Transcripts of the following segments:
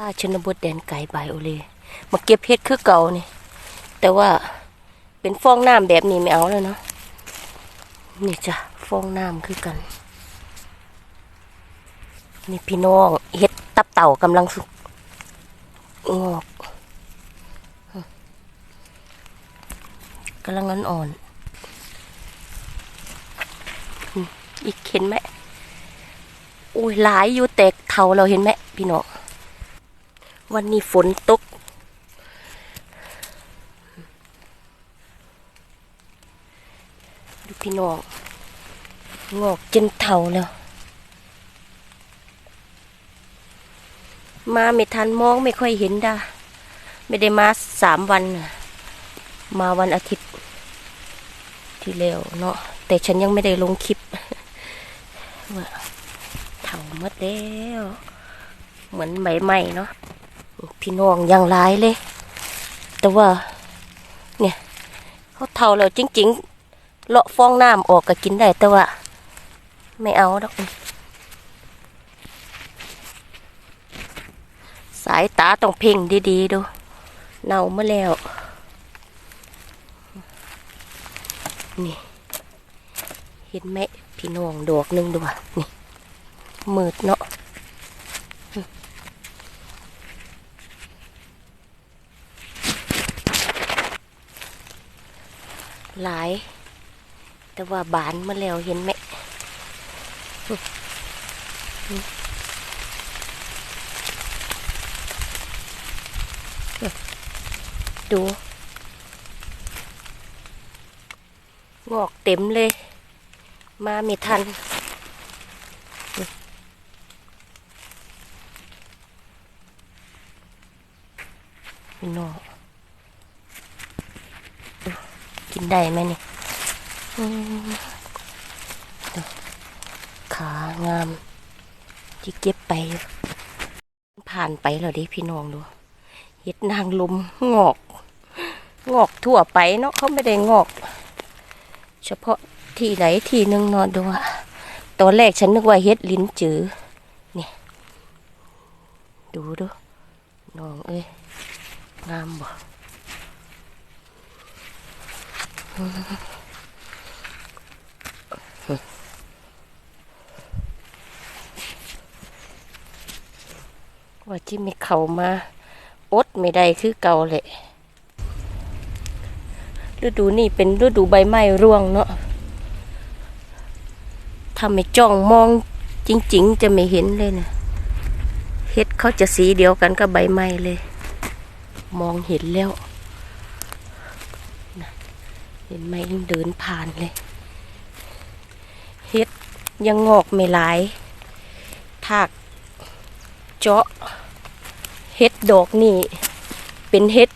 ่าชนบทแดนไกลบายโอเลมาเก็บเห็ดคือเก่านี่ แต่ว่าเป็นฟองน้ำแบบนี้ไม่เอาแล้วเนาะนี่จ้ะฟองน้ำคือกัน นี่พี่น้องเห็ดตับเต่ากำลังสุกงอกกำลังอ่อนๆอืมอีกเห็นไหมอุ้ยหลายอยู่แตกเทาเราเห็นไหมพี่น้อง วันนี้ฝนตก ดูพี่น้อง งอกจนเท่าแล้ว มาไม่ทันมองไม่ค่อยเห็นดาไม่ได้มาสามวัน มาวันอาทิตย์ ที่แล้วเนาะ แต่ฉันยังไม่ได้ลงคลิปว่าเท่าหมดแล้ว เหมือนใบใหม่เนาะ พี่น้องยังร้ายเลย แต่ว่า เนี่ยเขาเท่าแล้วจริง ๆ เลาะฟองน้ำออกก็กินได้แต่ว่า ไม่เอาดอกสายตาต้องเพ่งดีๆดู เน่ามาแล้ว นี่ เห็นไหมพี่น้องดอกหนึ่งดูว่ะนี่มืดเนาะ หลาย แต่ว่าบานมาแล้วเห็นไหมดู งอกเต็มเลย มาไม่ทัน นอดู กินได้ไหมนี่อืมดูขางามที่เก็บไป ผ่านไปแล้วดิพี่น้องดูเห็ดนางลมงอก งอกทั่วไปเนาะเขาไม่ได้งอก เฉพาะที่ไหนที่หนึงนอนดูตอนแรกฉันนึกว่าเห็ดลิ้นจือนี่ดูดูน้องเอ้ยงามบ่ ว่าที่ไม่เข้ามา อดไม่ได้คือเก่าแหละฤดูนี่เป็นฤดูใบไม้ร่วงเนาะถ้าไม่จ้องมองจริง ๆ จะไม่เห็นเลยนะเฮ็ดเขาจะสีเดียวกันกับใบไม้เลย มองเห็นแล้ว ห็นไหมยังเดินผ่านเลย เฮ็ดยังงอกไม่หลายถากเจาะเฮ็ดดอกนี่ เป็นเฮ็ด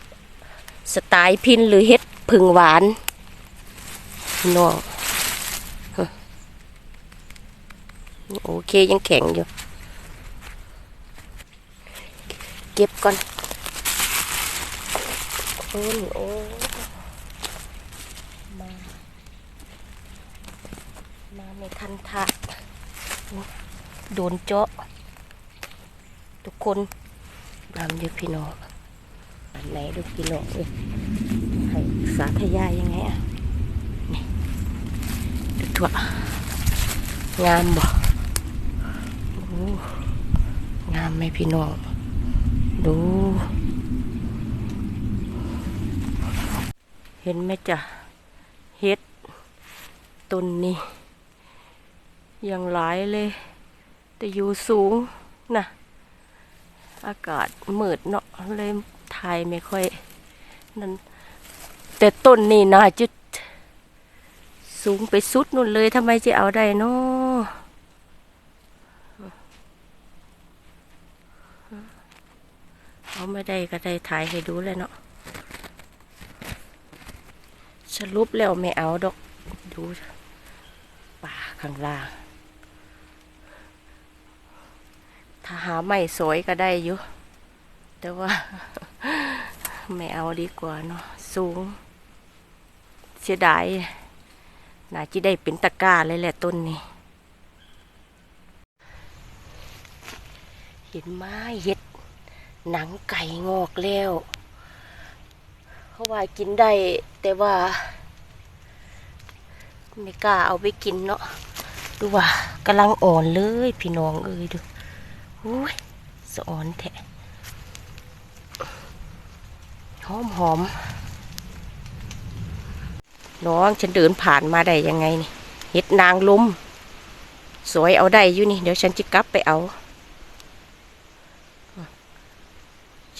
สไตล์พินหรือเฮ็ดผึ่งหวานพี่น้องโอเคยังแข็งอยู่ เก็บก่อนโอ้โอ้มา มาไม่ทันทากโดนเจาะ ทุกคนนำอยู่พี่น้องอันไหนดูพี่น้องเอ้ยให้สาธยายยังไงอะนี่ดูถั่วงามบ่งามไหมพี่น้อง ดู เห็นไหมจ้ะเฮ็ดต้นนี้ อยังหลายเลย แต่อยู่สูงนะอากาศมืดเนาะเลยถ่ายไม่ค่อยนั่นแต่ต้นนี่น่าจะสูงไปสุดนู่นเลยทำไมจะเอาได้เนาะเอาไม่ได้ก็ได้ถ่ายให้ดูเลยเนาะสรุปแล้วไม่เอาดอก ดูป่าข้างล่าง ถ้าหาไม่สวยก็ได้อยู่ แต่ว่า ไม่เอาดีกว่าเนาะสูง เสียดายน่าจะได้เป็นตะกร้าเลยแหละต้นนี้ เห็นไม้เห็ด หนังไก่งอกแล้วเขาว่ากินได้แต่ว่า ไม่กล้าเอาไปกินเนาะดูว่ากำลังอ่อนเลยพี่น้องเอ้ยดู อุ้ยสอนแท้หอมหอมน้องฉันเดินผ่านมาได้ยังไงนี่เห็ดนางลมสวยเอาได้อยู่นี่เดี๋ยวฉันจะกลับไปเอา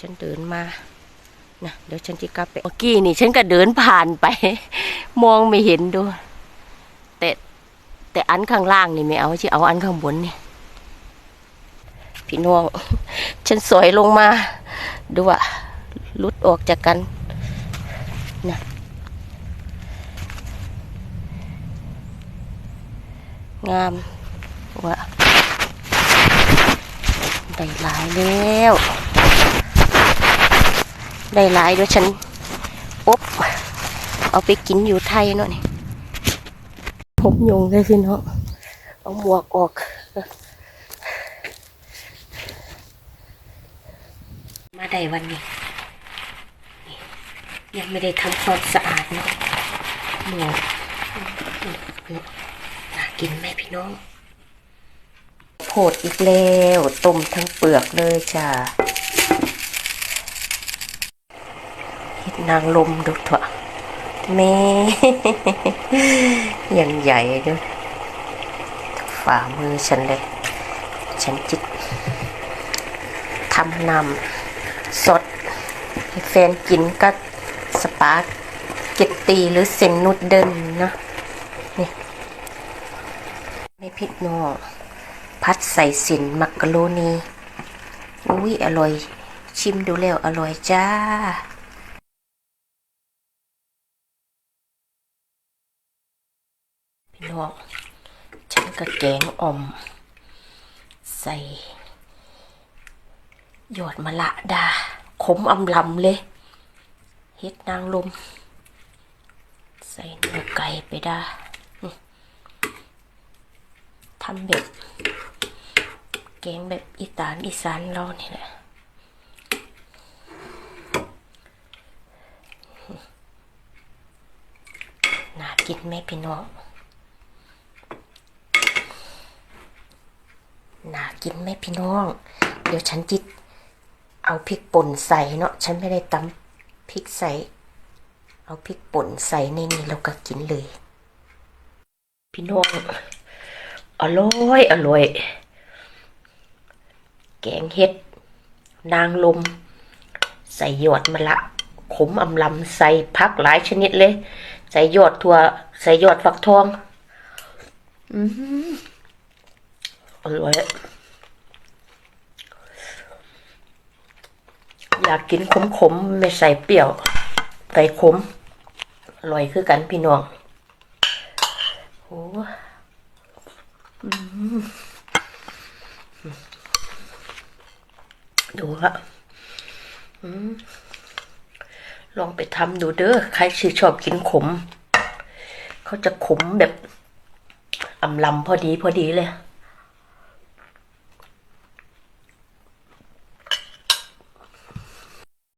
ฉันเดินมานะเดี๋ยวฉันจะกลับไปเมื่อกี้นี่ ฉันก็เดินผ่านไป มองไม่เห็นดู แต่แต่อันข้างล่างนี่ไม่เอาที่เอาอันข้างบนนี่ พี่น้อง ฉันสอยลงมา ดูว่าลุดออกจากกันนะงามว่าได้หลายแล้ว ได้หลายด้วยฉันอบเอาไปกินอยู่ไทยเนาะนี่ผมยงได้พี่น้องเอาหมวกออก มาได้วันนี้นี่ยังไม่ได้ทำความสะอาดเนาะหมวกน่ากินไหมพี่น้องโผดอีกแล้วต้มทั้งเปลือกเลยจ้าเห็ดนางลมดูเถอะแม่ยังใหญ่ด้วยฝ่ามือฉันเลย ฉันจิตทำนำ สด ให้แฟนกินก็สปาเกตตีหรือเซนนูดเดิลเนาะนี่ไม่พิษโนพัดใส่สินมักกะโรนีอุ้ยอร่อย ชิมดูแล้วอร่อยจ้าพี่น้องฉันก็แกงอ่อม ใส่ ยอดมะละดา ขมอำลำเลย เฮ็ดนางลม ใส่เนื้อไก่ไปดาทำแบบแกงแบบอีสานอีสานเรานี่แหละน่ากินไหมพี่น้องน่ากินไหมพี่น้อง เดี๋ยวฉันจิต เอาพริกป่นใส่เนาะฉันไม่ได้ตำพริกใส่ เอาพริกป่นใส่ในนี้แล้วก็กินเลย พี่น้องอร่อยอร่อย แกงเห็ด นางลม ใส่ยอดมะละขมอำลำใส่พักหลายชนิดเลย ใส่ยอดถั่วใส่ยอดฝักทอง อืออร่อย อยากกินขมๆไม่ใส่เปรี้ยวใส่ขมอร่อยคือกันพี่น้องโอ้อืมดูครับอืมลองไปทำดูเด้อใครชื่อชอบกินขม เขาจะขมแบบอำลำพอดีพอดีเลย